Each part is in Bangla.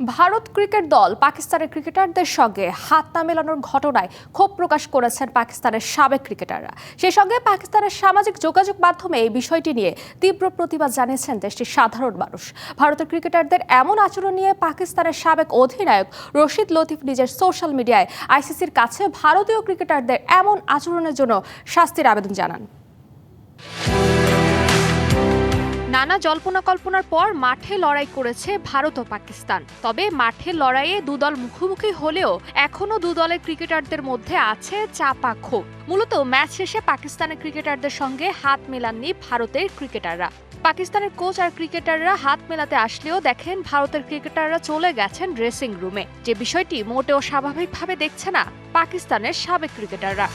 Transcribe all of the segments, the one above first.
ভারত ক্রিকেট দল পাকিস্তানের ক্রিকেটারদের সঙ্গে হাত না মেলানোর ঘটনায় ক্ষোভ প্রকাশ করেছেন পাকিস্তানের সাবেক ক্রিকেটাররা। সেই সঙ্গে পাকিস্তানের সামাজিক যোগাযোগ মাধ্যমে এই বিষয়টি নিয়ে তীব্র প্রতিবাদ জানিয়েছেন দেশটির সাধারণ মানুষ। ভারতের ক্রিকেটারদের এমন আচরণ নিয়ে পাকিস্তানের সাবেক অধিনায়ক রশিদ লতিফ নিজের সোশ্যাল মিডিয়ায় আইসিসির কাছে ভারতীয় ক্রিকেটারদের এমন আচরণের জন্য শাস্তির আবেদন জানান। নানা জল্পনা কল্পনার পর মাঠে লড়াই করেছে ভারত ও পাকিস্তান। তবে মাঠে লড়াইয়ে দুদল মুখোমুখি হলেও এখনও দুদলের ক্রিকেটারদের মধ্যে আছে চাপা ক্ষোভ। মূলত ম্যাচ শেষে পাকিস্তানের ক্রিকেটারদের সঙ্গে হাত মেলাননি ভারতের ক্রিকেটাররা। পাকিস্তানের কোচ আর ক্রিকেটাররা হাত মেলাতে আসলেও দেখেন ভারতের ক্রিকেটাররা চলে গেছেন ড্রেসিং রুমে। যে বিষয়টি মোটেও স্বাভাবিকভাবে দেখছে না পাকিস্তানের সাবেক ক্রিকেটাররা।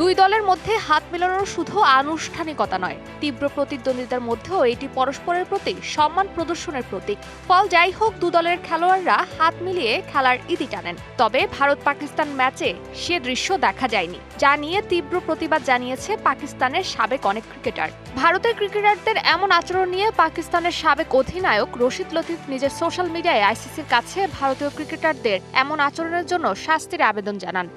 দুই দলের মধ্যে হাত মেলানো শুধু আনুষ্ঠানিকতা নয়, তীব্র প্রতিদ্বন্দ্বিতার মধ্যেও এটি পরস্পরের প্রতি সম্মান প্রদর্শনের প্রতীক। ফল যাই হোক, দু দলের খেলোয়াড়রা হাত মিলিয়ে খেলার ইতি টানেন। তবে ভারত পাকিস্তান ম্যাচে সে দৃশ্য দেখা যায়নি, যা নিয়ে তীব্র প্রতিবাদ জানিয়েছে পাকিস্তানের সাবেক অনেক ক্রিকেটার। ভারতের ক্রিকেটারদের এমন আচরণ নিয়ে পাকিস্তানের সাবেক অধিনায়ক রশিদ লতিফ নিজের সোশ্যাল মিডিয়ায় আইসিসির কাছে ভারতীয় ক্রিকেটারদের এমন আচরণের জন্য শাস্তির আবেদন জানান।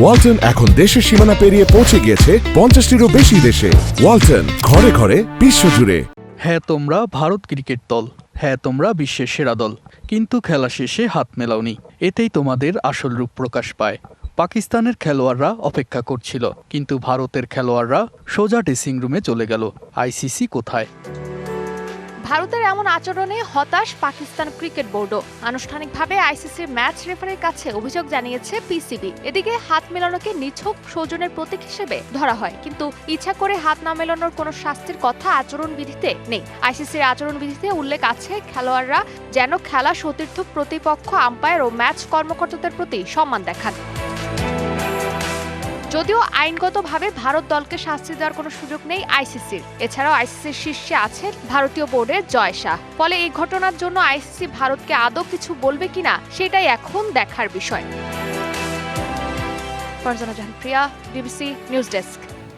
ওয়ালটন এখন দেশের সীমানা পেরিয়ে পৌঁছে গিয়েছে পঞ্চাশটিরও বেশি দেশে। ওয়ালটন, ঘরে ঘরে বিশ্বজুড়ে। হ্যাঁ তোমরা ভারত ক্রিকেট দল। হ্যাঁ তোমরা বিশ্বের সেরা দল। কিন্তু খেলা শেষে হাত মেলাওনি। এতেই তোমাদের আসল রূপ প্রকাশ পায়। পাকিস্তানের খেলোয়াড়রা অপেক্ষা করছিল, কিন্তু ভারতের খেলোয়াড়রা সোজা ড্রেসিং রুমে চলে গেল। আইসিসি কোথায়? ভারতের এমন আচরণে হতাশ পাকিস্তান ক্রিকেট বোর্ডও। আনুষ্ঠানিকভাবে আইসিসির ম্যাচ রেফারির কাছে অভিযোগ জানিয়েছে পিসিবি। এদিকে হাত মেলানোকে নিছক সৌজনের প্রতীক হিসেবে ধরা হয়। কিন্তু ইচ্ছা করে হাত না মেলানোর কোনো শাস্তির কথা আচরণ বিধিতে নেই। আইসিসির আচরণ বিধিতে উল্লেখ আছে, খেলোয়াড়রা যেন খেলা সতীর্থ প্রতিপক্ষ আম্পায়ার ও ম্যাচ কর্মকর্তাদের প্রতি সম্মান দেখান। যদিও আইনগতভাবে ভারত দলকে শাস্তি দেওয়ার কোনো সুযোগ নেই আইসিসির। এছাড়াও আইসিসির শীর্ষে আছে ভারতীয় বোর্ডের জয় শাহ। ফলে এই ঘটনার জন্য আইসিসি ভারতকে আদৌ কিছু বলবে কিনা, সেটাই এখন দেখার বিষয়। Farzana Jahan Priya BBC news desk.